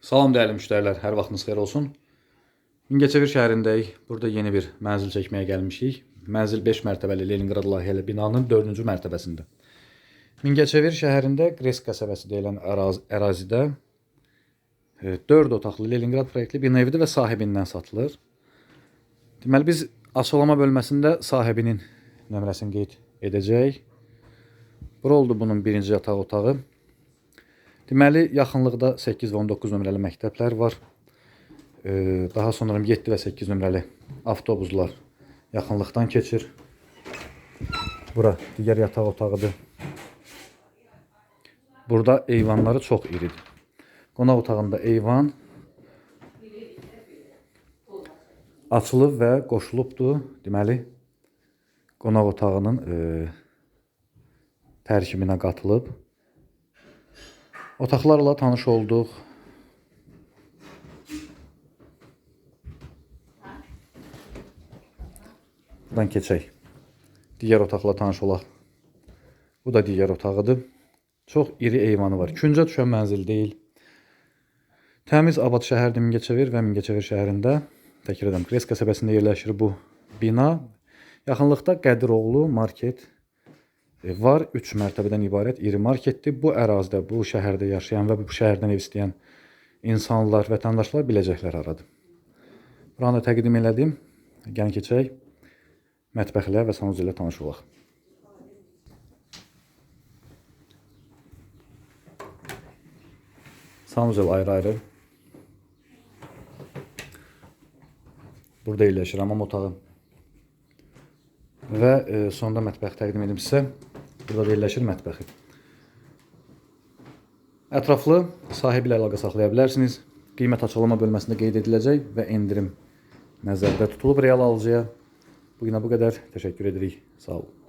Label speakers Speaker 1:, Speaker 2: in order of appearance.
Speaker 1: Salam dəyərli müştərilər, hər vaxtınız xeyir olsun. Mingəçevir şəhərindəyik. Burada yeni bir mənzil çəkməyə gəlmişik. Mənzil 5 mərtəbəli Leninqrad layihəli binanın 4-cü mərtəbəsində. Mingəçevir şəhərində Qresk qəsəbəsi deyilən əraz ərazidə 4 otaqlı Leninqrad proyektli bina evidir və sahibindən satılır. Deməli biz açıqlama bölməsində sahibinin nömrəsini qeyd edəcəyik. Bura oldu bunun birinci yataq otağı. Deməli, yaxınlıqda 8 və 19 nömrəli məktəblər var. Daha sonra 7 və 8 nömrəli avtobuslar yaxınlıqdan keçir. Bura digər yataq otağıdır. Burada eyvanları çox iridir. Qonaq otağında eyvan açılıb və qoşulubdur. Deməli, qonaq otağının e, tərkibinə qatılıb. Otaqlarla tanış olduq. Buradan keçək. Digər otaqla tanış olaq. Bu da digər otağıdır. Çox iri eyvanı var. Küncə düşən mənzil deyil. Təmiz abad şəhərdir Mingəçevir və Mingəçevir şəhərində təkrar edirəm, Kres qəsəbəsində yerləşir bu bina. Yaxınlıqda Qədiroğlu market var. 3 mərtəbədən ibarət iri marketdir. Bu ərazidə, bu şəhərdə yaşayan və bu şəhərdən ev istəyən insanlar, vətəndaşlar biləcəklər aradı. Buranı da təqdim elədim. Gəlin keçək. Mətbəxlə və sanuz ilə tanış olaq. Sanuzel ayrı-ayrı. Burada yerləşir hamam otağı. Və e, sonda mətbəx təqdim edim sizə. Burada da yerləşir mətbəxi. Ətraflı sahibi ilə əlaqə saxlaya bilərsiniz. Qiymət açıqlama bölməsində qeyd ediləcək və endirim nəzərdə tutulub real alıcıya. Bu günə bu qədər. Təşəkkür edirik. Sağ olun.